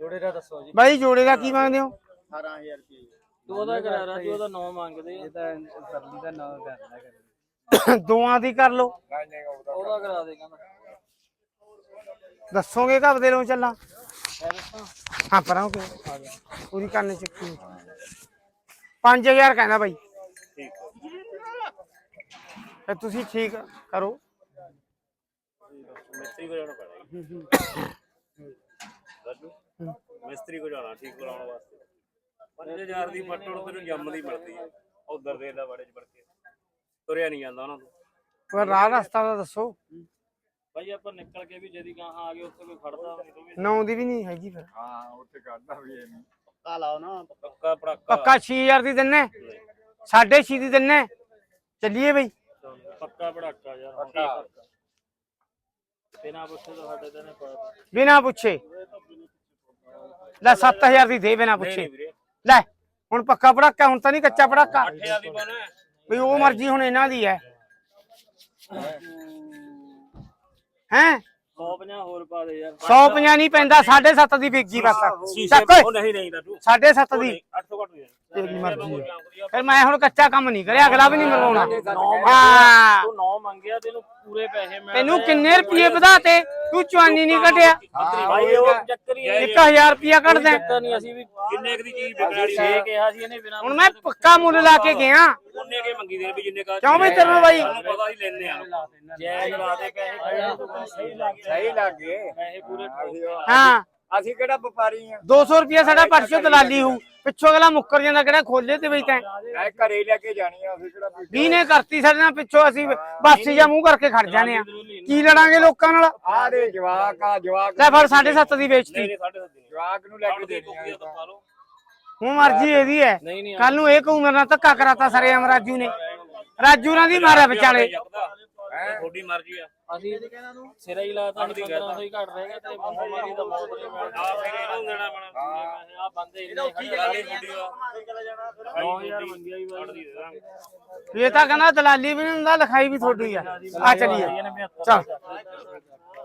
ਜੋੜੇ ਦਾ ਦੱਸੋ ਜੀ। ਬਾਈ ਜੋੜੇ ਦਾ ਕੀ ਮੰਗਦੇ ਹੋ? 18000 ਰੁਪਏ ਤੂੰ ਉਹਦਾ ਕਰਾ ਰਾ ਤੂੰ ਉਹਦਾ 9 ਮੰਗਦੇ ਆ। ਇਹ ਤਾਂ ਸਰਲੀ ਦਾ ਨਾਮ ਕਰਨਾ ਕਰ ਦੋਆਂ ਦੀ। ਕਰ ਲਓ। ਉਹਦਾ ਕਰਾ ਦੇ ਕਹਿੰਦਾ ਦੱਸੋਗੇ ਕਬ ਦੇ ਲੋ ਚੱਲਾਂ ਹਾਂ ਪਰਾਂ ਕਿ। ਪੂਰੀ ਕਰਨੇ ਚੱਕੀ। 5000 ਕਹਿੰਦਾ ਬਾਈ। ਤੇ ਤੁਸੀਂ ਠੀਕ ਕਰੋ। ਮਿਸਤਰੀ ਕੋ ਜਾਣਾ ਪੈਣਾ ਮਿਸਤਰੀ ਕੋ ਜਾਣਾ ਠੀਕ ਕਰਾਉਣ ਵਾਸਤੇ। 5000 ਦੀ ਫੱਟੜ ਤੈਨੂੰ ਜੰਮਦੀ ਮਿਲਦੀ ਹੈ ਉਧਰ ਦੇ ਦਾ ਬੜੇ ਚ ਵੜ ਕੇ। ਤੁਰਿਆ ਨਹੀਂ ਜਾਂਦਾ ਉਹਨਾਂ ਤੋਂ। ਪਰ ਰਾਹ ਰਸਤਾ ਦਾ ਦੱਸੋ। ਭਾਈ ਆਪਾਂ ਨਿਕਲ ਕੇ ਵੀ ਜਦੀ ਗਾਹਾਂ ਆ ਗਏ ਉੱਥੇ ਕੋਈ ਖੜਦਾ ਨਹੀਂ ਤੂੰ ਵੀ ਨੌ ਦੀ ਵੀ ਨਹੀਂ ਹੈਗੀ ਫਿਰ। ਹਾਂ ਉੱਥੇ ਕੱਢਦਾ ਵੀ ਇਹ ਨਹੀਂ। ਪੱਕਾ ਲਾਓ ਨਾ। ਪੱਕਾ ਪੜਾਕਾ। ਪੱਕਾ 6000 ਦੀ ਦਿੰਨੇ। ਸਾਢੇ ਛੇ ਦੀ ਦਿੰਨੇ। ਚੱਲੀਏ ਬਈ। ਪੱਕਾ ਭੜਾਕਾ ਯਾਰ। ਪੱਕਾ। ਬਿਨਾ ਪੁੱਛੇ ਤਾਂ ਸਾਡੇ ਤੇ ਨੇ ਪਾ ਬਿਨਾ ਪੁੱਛੇ। ਲੈ 7000 ਦੀ ਦੇ ਬਿਨਾ ਪੁੱਛੇ। ਲੈ ਹੁਣ ਪੱਕਾ ਪੜਾਕਾ ਹੁਣ ਤਾਂ ਨਹੀਂ ਕੱਚਾ ਪੜਾਕਾ। 8000 ਦੀ ਬਣਾ। ਵੀ ਉਹ ਮਰਜ਼ੀ ਹੁਣ ਇਹਨਾਂ ਦੀ ਹੈ। ਹੈ? 150 ਹੋਰ ਪਾ ਦੇ ਯਾਰ। 150 ਨਹੀਂ ਪੈਂਦਾ 7.5 ਦੀ ਵਿਕ ਗਈ ਬਸ। ਚੱਕ ਉਹ ਨਹੀਂ ਨਹੀਂ ਰਾਜੂ 7.5 ਦੀ। 800 ਘੱਟ ਦੇ ਤੇਰੀ ਮਰਜ਼ੀ ਫਿਰ ਮੈਂ ਹੁਣ ਕੱਚਾ ਕੰਮ ਨਹੀਂ ਕਰਿਆ ਅਗਲਾ ਵੀ ਨਹੀਂ ਮਰਵਾਉਣਾ ਹਾਂ। ਤੂੰ 9 ਮੰਗਿਆ ਤੈਨੂੰ ਪੂਰੇ ਪੈਸੇ ਮਿਲ ਤੈਨੂੰ ਕਿੰਨੇ ਰੁਪਏ ਵਧਾਤੇ? ਤੂੰ ਚਵਾਨੀ ਨਹੀਂ ਕੱਢਿਆ। ਭਾਈ ਉਹ ਚੱਕਰ ਹੀ ਹੈ 1000 ਰੁਪਇਆ ਕੱਢ ਦੇ ਚੱਕਰ ਨਹੀਂ ਅਸੀਂ ਵੀ ਜਿੰਨੇ ਦੀ ਚੀਜ਼ ਵਿਕਣ ਛੇ ਕਿਹਾ ਸੀ ਇਹਨੇ ਬਿਨਾ ਹੁਣ ਮੈਂ ਪੱਕਾ ਮੁੱਲ ਲਾ ਕੇ ਗਿਆ। ਉਹਨੇ ਕੇ ਮੰਗੀ ਦੇ ਵੀ ਜਿੰਨੇ ਕਾ ਕਿਉਂ ਬਈ ਤੈਨੂੰ ਬਾਈ? ਪਤਾ ਹੀ ਲੈਣੇ ਆ। ਜੈ ਲਾ ਦੇ ਪੈਸੇ। ਸਹੀ ਲੱਗ ਸਹੀ ਲੱਗ ਪੈਸੇ ਪੂਰੇ ਹਾਂ। ਅਸੀਂ ਕਿਹੜਾ ਵਪਾਰੀ ਆ 200 ਰੁਪਇਆ ਸਾਡਾ ਪਰਸੋਂ ਦਲਾਲੀ ਹੋਊ ਪਿੱਛੋਂ ਅਗਲਾ ਮੁੱਕਰ ਜਾਂਦਾ ਕਿਹੜਾ ਖੋਲੇ ਤੇ ਬਈ ਤੈਂ ਐ ਘਰੇ ਲੈ ਕੇ ਜਾਣੀ ਆ ਅਸੀਂ ਕਿਹੜਾ ਵੀ- ਨੇ ਕਰਤੀ ਸਾਡੇ ਨਾਲ ਪਿੱਛੋਂ ਅਸੀਂ ਬਾਸੀ ਜਾਂ ਮੂੰਹ ਕਰਕੇ ਖੜ ਜਾਣੇ ਆ ਕੀ ਲੜਾਂਗੇ ਲੋਕਾਂ ਨਾਲ ਆ ਦੇ ਜਵਾਕ ਆ ਜਵਾਕ ਲੈ ਫੜ 7.5 ਦੀ ਵੇਚਤੀ ਜਵਾਕ ਨੂੰ ਲੈ ਕੇ ਦੀ ਦੇਣੀ ਆ ਤਾਂ ਪਾ ਲਓ ਹੁਣ ਮਰਜ਼ੀ ਇਹਦੀ ਹੈ ਕੱਲ ਨੂੰ ਇਹ ਕਹੂ ਮੇਰੇ ਨਾਲ ਧੱਕਾ ਕਰਾਤਾ ਸਰੇ ਅਮ ਰਾਜੂ ਨੇ ਰਾਜੂ ਨਾਲ ਦੀ ਮਾਰਿਆ ਵਿਚਾਲੇ ਤੁਹਾਡੀ ਮਰਜ਼ੀ ਆ ਅਸੀਂ ਸਿਰਾ ਹੀ ਲਾਤਾ 1500 ਹੀ ਘੱਟ ਰਹਿ ਗਿਆ ਤੇ ਮਹਾਮਾਰੀ ਦਾ ਬਹੁਤ ਨਹੀਂ ਮਿਲਦਾ ਆ ਫਿਰ ਇਹਨੂੰ ਦੇਣਾ ਪੈਣਾ ਆ ਬੰਦੇ ਇੰਨੇ ਖੜੇ ਦਲਾਲੀ ਮੁੰਡੀ ਆ 9000 ਮੰਗਿਆ ਹੀ ਬਾਈ ਇਹ ਤਾਂ ਕਹਿੰਦਾ ਦਲਾਲੀ ਵੀ ਨਹੀਂ ਹੁੰਦਾ ਲਿਖਾਈ ਵੀ ਤੁਹਾਡੀ ਆ ਆ ਚਲੀਏ ਚੱਲ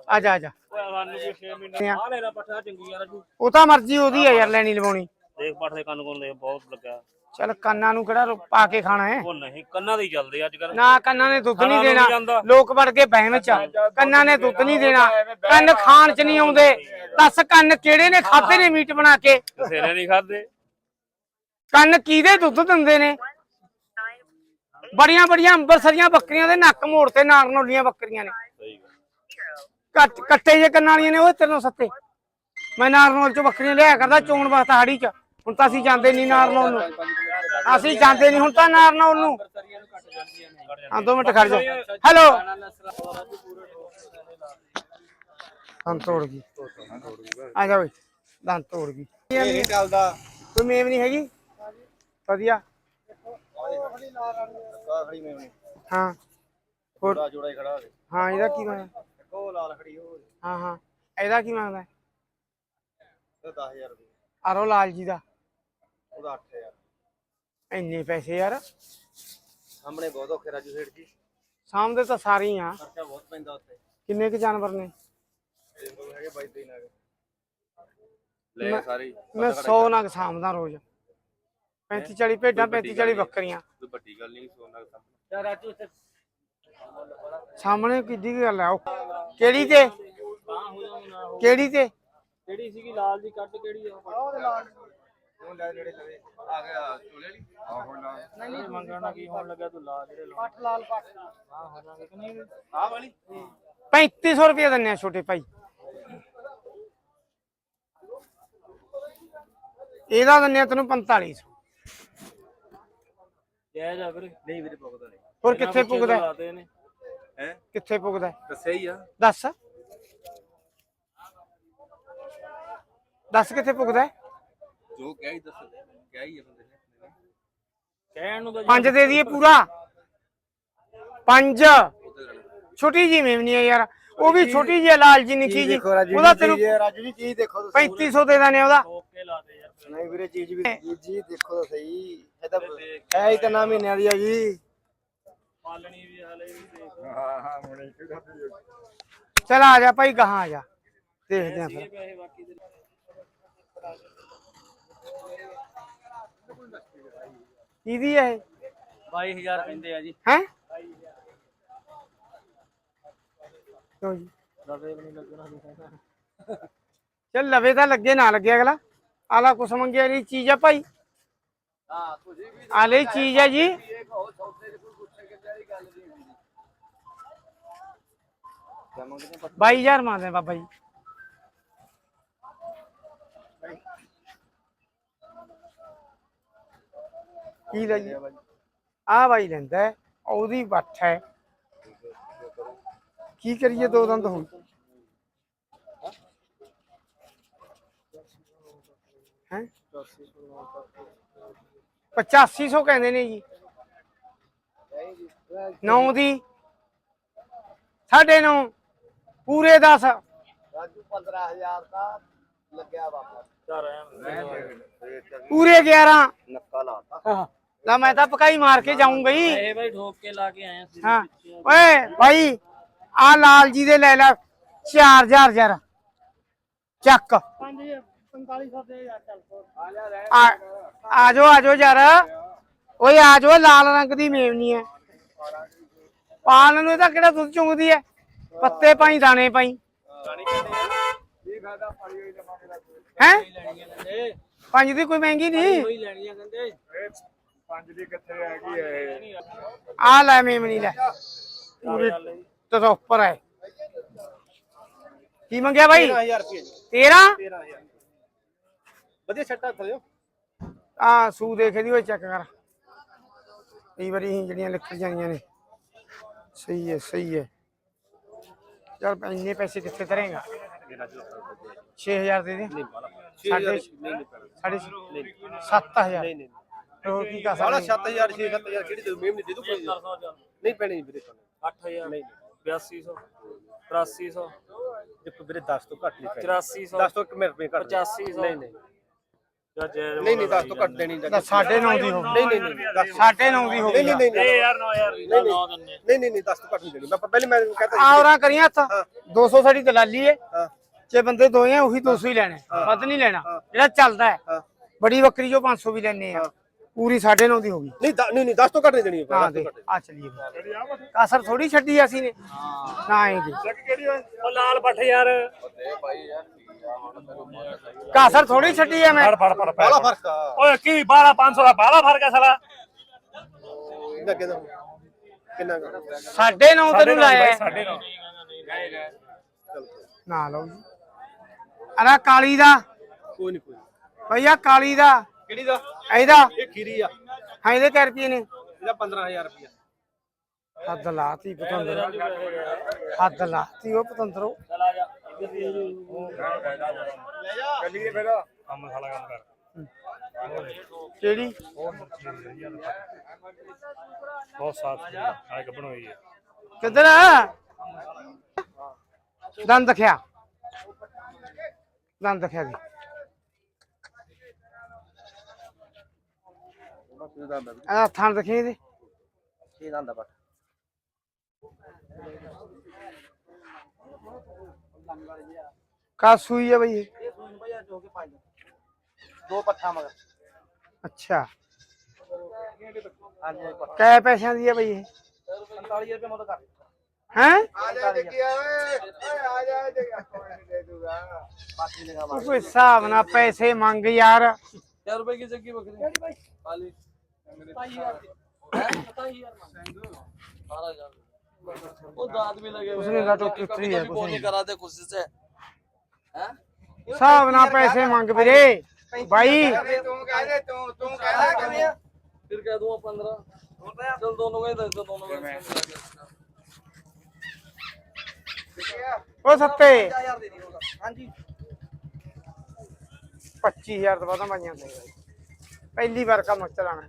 ਆ ਜਾ ਆ ਜਾ ਓਏ ਸਾਨੂੰ ਵੀ 6 ਮਹੀਨੇ ਆ ਲੈਣਾ ਪੱਠਾ ਚੰਗੀ ਯਾਰ ਤੂੰ ਉਹ ਤਾਂ ਮਰਜ਼ੀ ਉਹਦੀ ਹੈ ਯਾਰ ਲੈਣੀ ਲਵਾਉਣੀ ਦੇਖ ਪੱਠ ਦੇ ਕੰਨ ਕੋਲ ਦੇਖ ਬਹੁਤ ਲੱਗਾ ਚੱਲ ਕੰਨਾਂ ਨੂੰ ਕਿਹੜਾ ਰੋ- ਪਾ ਕੇ ਖਾਣਾ ਹੈ? ਉਹ ਨਹੀਂ ਕੰਨਾਂ ਦੇ ਹੀ ਚੱਲਦੇ ਅੱਜ ਕੱਲ ਨਾ ਕੰਨਾਂ ਨੇ ਦੁੱਧ ਨਹੀਂ ਖਾਣਾ ਦੇਣਾ। ਜਾਂਦਾ। ਲੋਕ ਵੜ ਕੇ ਬਹਿਮ ਚ ਕੰਨਾਂ ਨੇ ਦੁੱਧ ਨਹੀਂ ਦੇਣਾ। ਕੰਨ ਖਾਣ ਚ ਨਹੀਂ ਆਉਂਦੇ। ਦੱਸ ਕੰਨ ਕਿਹੜੇ ਨੇ? ਖਾਦੇ ਨੇ ਮੀਟ ਬਣਾ ਕੇ? ਕਿਸੇ ਨੇ ਨਹੀਂ ਖਾਦੇ ਕੰਨ ਕਿਹਦੇ ਦੁੱਧ ਦਿੰਦੇ ਨੇ? ਬੜੀਆਂ ਬੜੀਆਂ ਅੰਬਰਸਰੀਆਂ ਬੱਕਰੀਆਂ ਦੇ ਨੱਕ ਮੋੜ ਤੇ ਨਾਰਨੋਲੀਆਂ ਬੱਕਰੀਆਂ ਨੇ। ਸਹੀ ਗੱਲ। ਕੱਟ ਕੱਟੇ ਜੇ ਕੰਨਾਂ ਵਾਲੀਆਂ ਨੇ ਉਹ ਤੇਰੇ ਸੱਤੇ। ਮੈਂ ਨਾਰਨੋਲ ਚੋਂ ਬੱਕਰੀਆਂ ਲਿਆ ਕਰਦਾ ਚੋਣ ਵਾਸਤੇ ਹਾੜੀ ਚ। ਹੁਣ ਤਾਂ ਅਸੀਂ ਜਾਂਦੇ ਨਹੀਂ ਨਾਰਨੋਲ ਨੂੰ। ਅਸੀਂ ਜਾਂਦੇ ਨਹੀਂ ਹੁਣ ਤਾਂ ਨਾਰਨੋਲ ਨੂੰ। ਹਾਂ ਦੋ ਮਿੰਟ ਖੜ ਜਾ ਹੈਲੋ ਦੰਦ ਤੋੜ ਗਈ। ਆ ਜਾ ਓਏ ਦੰਦ ਤੋੜ ਗਈ। ਇਹ ਚੱਲਦਾ ਕੋਈ ਮੇਮ ਨਹੀਂ ਹੈਗੀ? ਵਧੀਆ। ਖੜੀ ਹਾਂ। ਹੋਰ? ਜੋੜਾ ਜੋੜਾ ਹੀ ਖੜਾ ਹੋਵੇ ਹਾਂ ਇਹਦਾ ਕੀ ਮੰਗਦਾ ਉਹ ਲਾਲ ਖੜੀ ਹੋ ਹਾਂ। ਹਾਂ ਇਹਦਾ ਕੀ ਮੰਗਦਾ ਉਹ 10000 ਰੁਪਏ। ਆਰੋ ਲਾਲ ਜੀ ਦਾ। ਉਹਦਾ 8000 ਇੰਨੇ ਪੈਸੇ ਯਾਰ। ਸਾਹਮਣੇ ਬਹੁਤ ਔਖੇ ਰਾਜੂ ਸੇਠ ਜੀ। ਸਾਹਮਣੇ ਤਾਂ ਸਾਰੇ ਹੀ ਆ ਖਰਚਾ ਬਹੁਤ ਪੈਂਦਾ ਉੱਥੇ। ਕਿੰਨੇ ਕੁ ਜਾਨਵਰ ਨੇ? ਇਹ ਕੋਲ ਹੈਗੇ 22 ਦਿਨ ਹੈਗੇ ਮੈਂ- ਮੈਂ 100 ਨਗ ਸਾਂਭਦਾ ਰੋਜ਼। 35 40 ਭੇਡਾਂ 35 40 ਬੱਕਰੀਆਂ। ਕੋਈ ਵੱਡੀ ਗੱਲ ਨਹੀਂ ਸੋਨਾ ਦਾ ਯਾਰ ਰਾਜੂ ਇੱਥੇ ਸਾਹਮਣੇ ਕਿੱਡੀ ਗੱਲ ਆ। ਉਹ ਕਿਹੜੀ ਤੇ? ਕਿਹੜੀ ਤੇ? ਕਿਹੜੀ ਸੀਗੀ ਲਾਲ ਦੀ ਕੱਟ ਕਿਹੜੀ ਆ? ਉਹ ਲੈ ਜਿਹੜੇ ਲਵੇ ਆ ਗਿਆ ਚੋਲੇ ਵਾਲੀ? ਆਹੋ ਨਾ ਨਹੀਂ ਮੰਗਣਾ ਕੀ ਹੋਣ ਲੱਗਾ ਤੂੰ ਲਾ ਜਿਹੜੇ ਪੱਟ ਲਾਲ ਪੱਟ ਹਾਂ ਹੋ ਜਾਣਗੇ ਕਿ ਨਹੀਂ? ਆਹ ਵਾਲੀ? 3500 ਰੁਪਏ ਦਿੰਨੇ ਆ ਛੋਟੇ ਭਾਈ। ਇਹਦਾ ਦਿੰਨੇ ਆ ਤੈਨੂੰ 4500 ਜੈ ਜਾ ਵੀਰੇ। ਨਹੀਂ ਵੀਰੇ ਪੁੱਗਦਾ ਨਹੀਂ। ਹੋਰ ਕਿੱਥੇ ਪੁੱਗਦਾ ਹੈ? ਲਾਤੇ ਨੇ। ਹੈ? ਕਿੱਥੇ ਪੁੱਗਦਾ ਹੈ? ਦੱਸਿਆ ਹੀ ਆ। ਦੱਸ। ਦੱਸ ਕਿੱਥੇ ਪੁੱਗਦਾ ਹੈ? ਜੋ ਕਹਿ ਹੀ ਦੱਸ ਕਹਿ ਹੀ ਆ ਬੰਦੇ ਨੇ ਕਹਿਣ ਨੂੰ ਤਾਂ ਪੰਜ ਦੇ ਦਈਏ ਪੂਰਾ। ਪੰਜ। ਛੋਟੀ ਜੀ ਮੇਮਨੀ ਹੈ ਯਾਰ। ਉਹ ਵੀ ਛੋਟੀ ਜੀ ਲਾਲ ਜੀ ਨਿੱਕੀ ਜੀ ਉਹਦਾ ਤੈਨੂੰ ਰਾਜੂ ਜੀ ਚੀਜ਼ ਦੇਖੋ ਤੁਸੀਂ। 3500 ਦੇ ਦਾਨੇ ਉਹਦਾ। ਓਕੇ ਲਾਤੇ ਯਾਰ ਨਹੀਂ ਵੀਰੇ ਚੀਜ਼ ਵੀ ਚੀਜ਼ ਜੀ ਦੇਖੋ ਤਾਂ ਸਹੀ। ਇਹ ਤਾਂ ਹੈ ਹੀ ਤਾਂ ਨਾ ਮਹੀਨਿਆਂ ਦੀ ਹੈਗੀ ਪਾਲਣੀ ਵੀ ਹਲੇ ਵੀ ਦੇਖ। ਹਾਂ ਹਾਂ ਮੁੰਡੇ ਕਿਹੜਾ ਚਲ ਆ ਜਾ ਭਾਈ ਗਾਹਾਂ ਆ ਜਾ। ਦੇਖਦੇ ਆਂ ਫਿਰ ਪੈਸੇ ਬਾਕੀ ਦੇ ਕਿਹਦੀ ਹੈ 22000 ਕਹਿੰਦੇ ਆ ਜੀ। ਹੈ? ਲਓ ਜੀ। ਦਵੇ ਵੀ ਨਹੀਂ ਲੱਗਣਾ ਚੱਲ ਲਵੇ ਤਾਂ ਲੱਗੇ ਨਾ ਲੱਗੇ ਅਗਲਾ। ਆਲਾ ਕੁਛ ਮੰਗਿਆ ਨਹੀਂ ਚੀਜ਼ ਆ ਭਾਈ। ਹਾਂ ਤੁਸੀਂ ਵੀ ਆਲੇ ਚੀਜ਼ ਹੈ ਜੀ। ਇਹ ਕਹੋ ਸੌਦੇ ਦੇ ਕੋਈ ਪੁੱਛੇ ਕਿ ਜਿਹੜੀ ਗੱਲ ਨਹੀਂ ਹੁੰਦੀ ਕਿਆ ਮੰਗਦੇ ਨੇ 22000 ਮੰਗਦੇ ਆ ਬਾਬਾ ਜੀ। ਕੀ ਲੈ ਜੀ? ਆ ਬਾਈ ਲੈਂਦਾ ਉਹਦੀ ਬੱਠ ਹੈ। ਕੀ ਕਰੀਏ ਦੋ ਦੰਦ ਹੁਣ ਹੈ? 8500 ਕਹਿੰਦੇ ਨੇ ਜੀ। 9 ਦੀ। ਸਾਢੇ ਨੌ। ਪੂਰੇ 10 ਰਾਜੂ 15000 ਦਾ ਲੱਗਿਆ ਆਇਆ ਪੂਰੇ 11 ਨੱਕਾ ਲਾਤਾ ਨਾ ਮੈਂ ਤਾਂ ਪਕਾਈ ਮਾਰ ਕੇ ਜਾਊਂਗਾ ਹੀ ਇਹ ਬਾਈ। ਠੋਕ ਕੇ ਲਾ ਕੇ ਆਏ ਸੀ ਹਾਂ। ਓਏ ਭਾਈ ਆ ਲਾਲ ਜੀ ਦੇ ਲੈ ਲੈ 4000 ਯਾਰ ਚੱਕ। 4500 ਦੇ ਯਾਰ ਚੱਲ ਆ ਆ ਜਾਓ ਆ ਜਾਓ ਯਾਰ। ਓਏ ਆ ਜਾਓ ਲਾਲ ਰੰਗ ਦੀ ਮੇਵਨੀ ਹੈ। ਪਾਲਣ ਨੂੰ ਇਹ ਤਾਂ ਕਿਹੜਾ ਦੁੱਧ ਚੁੰਗਦੀ ਹੈ? ਪੱਤੇ ਪਾਈ ਦਾਣੇ ਪਾਈ। ਹੈ? ਪੰਜ ਦੀ ਕੋਈ ਮਹਿੰਗੀ ਨਹੀਂ। ਕਹਿੰਦੇ। ਆ ਲੈ ਮੇਮਣੀ ਲੈ। ਪੂਰੇ ਤੋਂ ਉੱਪਰ ਹੈ ਕੀ ਮੰਗਿਆ ਬਾਈ? 13000 ਰੁਪਏ 13 13000 ਵਧੀਆ ਛੱਟਾ ਥਲਿਓ ਆ ਸੂ ਦੇਖਦੀ ਓਏ ਚੈੱਕ ਕਰ। ਕਈ ਵਾਰੀ ਹੀ ਜਿਹੜੀਆਂ ਲਿਖ ਜਾਂਦੀਆਂ ਨੇ। ਸਹੀ ਹੈ ਸਹੀ ਹੈ ਯਾਰ ਇੰਨੇ ਪੈਸੇ ਕਿੱਥੇ ਕਰੇਗਾ 6000 ਦੇ ਦੇ। ਸਾਡੇ ਸਾਡੇ 7000 ਨਹੀਂ ਨਹੀਂ। ਹੋਰ ਕੀ ਕਰ ਸਾਲਾ ਸਕਦੇ? 7000 6 7000 ਕਿਹੜੀ ਦੇ ਮੇਮ ਨਹੀਂ ਦੇ ਦੂ ਕੋਈ 400 ਚੱਲ ਨਹੀਂ ਪੈਣੀ ਨਹੀਂ। ਵੀਰੇ 8000 8200 8300 ਦੇਖੋ ਵੀਰੇ 10 ਤੋਂ ਘੱਟ ਨਹੀਂ ਪੈਣੀ 8400 10 ਤੋਂ ਇੱਕ ਮੇਰੇ ਰੁਪਏ ਘੱਟ 8500 ਨਹੀਂ ਨਹੀਂ। ਜਾਂ ਜੈ ਨਹੀਂ ਨਹੀਂ 10 ਤੋਂ ਘੱਟ ਦੇਣੀ ਨਹੀਂ ਤਾਂ ਸਾਢੇ ਨੌ ਦੀ ਹੋ ਨਹੀਂ ਨਹੀਂ ਨਹੀਂ ਦਸ- ਸਾਢੇ ਨੌ ਦੀ ਹੋ ਨਹੀਂ ਗਈ ਨਹੀਂ ਨਹੀਂ। ਯਾਰ 9000 ਦੀ ਨਾ ਦਿੰਨੇ ਨਹੀਂ ਨਹੀਂ ਨਹੀਂ 10 ਤੋਂ ਘੱਟ ਨਹੀਂ ਦੇਣੀ। ਮੈਂ ਪਹਿਲੇ ਮੈਂ ਕਹਤਾ ਆਉਰਾ ਕਰੀਆਂ ਹੱਥ। 200 ਸਾਡੀ ਦਲਾਲੀ ਹੈ ਹਾਂ। ਜੇ ਬੰਦੇ ਦੋਏ ਆ ਉਹੀ 200 ਹੀ ਲੈਣਾ। ਹੈ। ਵੱਧ ਨਹੀਂ ਲੈਣਾ। ਜਿਹੜਾ ਚੱਲਦਾ ਹੈ ਹਾਂ। ਬੜੀ ਬੱਕਰੀ ਜੋ 500 ਵੀ ਲੈਣੇ ਆ। ਪੂਰੀ ਸਾਢੇ ਨੌ ਦੀ ਹੋ ਗਈ। ਨਹੀਂ ਦ- ਨਹੀਂ ਨਹੀਂ 10 ਤੋਂ ਘੱਟ ਨਹੀਂ ਦੇਣੀ ਹਾਂ ਦੇ ਆ ਚਲੀਏ। ਕਾਸਰ ਥੋੜੀ ਛੱਡੀ ਅਸੀਂ ਨੇ। ਨਾ ਇਹ ਦੀ ਉਹ ਲਾਲ ਪੱਠ ਯਾਰ। ਕਾਸਰ ਥੋੜੀ ਛੱਡੀ ਆ ਮੈਂ। ਫੜ ਫੜ ਬਾਲਾ ਫ਼ਰਕ ਆ। ਓਏ ਕੀ 12 500 ਦਾ ਬਾਲਾ ਫ਼ਰਕ ਹੈ ਸਾਲਾ? ਇਹਦਾ ਕਿੰਨਾ ਕਿੰਨਾ ਕੁ? ਸਾਢੇ ਨੌ ਤੈਨੂੰ ਲਾਇਆ ਹੈ। ਸਾਡੇ ਨਾਲ। ਨਾ ਲਓ ਜੀ। ਅਰਾ ਕਾਲੀ ਦਾ। ਕੋਈ ਨਹੀਂ ਕੋਈ ਨੀ। ਭਈਆ ਕਾਲੀ ਦਾ। ਕਿਹੜੀ ਦਾ? ਇਹਦਾ? ਇਹ ਖੀਰੀ ਆ। ਹਾਂ ਇਹਦੇ ਕਿੰਨੇ ਰੁਪਏ ਨੇ। ਇਹਦਾ 15000 ਰੁਪਏ। ਹੱਦ ਲਾਤੀ ਪਤੰਦਰ। ਹੱਦ ਲਾਤੀ ਉਹ ਪਤੰਦਰੋ। ਚਲ ਆ ਜਾ ਚੱਲੀਏ ਫਿਰ ਕੰਮ ਸਾਲਾ ਕੰਮ ਕਰ ਕਿਹੜੀ? ਬਹੁਤ ਸਾਫ਼ ਆ ਗੱਬਣ ਹੋਈ ਹੈ ਕਿੱਧਰ ਆ? ਦੰਦ ਦਖਿਆ ਦੰਦ ਦਖਿਆ ਦੀ ਆ ਥਾਂ ਦਖੀ ਇਹਦੇ ਇਹ ਦੰਦਾ ਪੱਟ ਕਾ ਸੂਈ ਹੈ ਬਈ ਇਹ? ਇਹ ਸੂਨ ਭਈਆ ਜੋ ਕੇ ਪੰਜ ਦੋ ਪੱਠਾ ਮਗਰ ਅੱਛਾ ਹਾਂਜੀ ਪੱਠਾ ਕੈ ਪੈਸਿਆਂ ਦੀ ਹੈ ਬਈ ਇਹ 45 ਰੁਪਏ ਮੋੜ ਕਰ ਹੈ ਆ ਜਾ ਜੱਗਿਆ ਓਏ ਓਏ ਆ ਜਾ ਜੱਗਿਆ ਕੋਈ ਨਹੀਂ ਦੇ ਦੂਗਾ ਬਾਕੀ ਲਗਾ ਮਾਰ ਕੋਈ ਹਿਸਾਬ ਨਾਲ ਪੈਸੇ ਮੰਗ ਯਾਰ 4 ਰੁਪਏ ਕੀ ਜੱਗੀ ਬੱਕਰੀ ਕਿਹੜੀ ਬਾਈ ਖਾਲੀ 27000 27000 12000 ਉਹ ਦਾਦ ਵੀ लगे उसने तो कितनी है, कुछ नहीं। करा दे खुशी से हैं ਹਿਸਾਬ ਨਾਲ ਪੈਸੇ ਮੰਗ ਵੀਰੇ ਬਾਈ ਤੂੰ ਕਹਿ ਦੇ ਤੂੰ ਤੂੰ ਕਹਿ ਦੇ ਕਿਵੇਂ ਆ फिर कह दूंगा 15 चल दोनों का ही दे दो दोनों का ਉਹ ਸੱਤੇ 1000 ਦੇ ਦੀ ਹਾਂਜੀ 25000 ਤੋਂ ਵਾਧਾ ਪਾਈਆਂ ਪਹਿਲੀ ਵਾਰ ਕੰਮ ਚਲਾਣਾ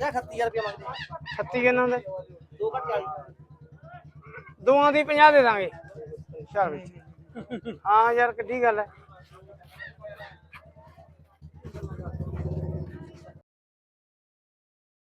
ਜਾਂ 38000 ਰੁਪਏ ਮੰਗਦੇ 36 ਕਿੰਨਾ ਦੇ? ਦੋ ਘੱਟ 40 ਦੋਵਾਂ ਦੀ 50 ਦੇ ਦਾਂਗੇ। ਚੱਲ। ਹਾਂ ਯਾਰ ਕਿੱਡੀ ਗੱਲ ਹੈ।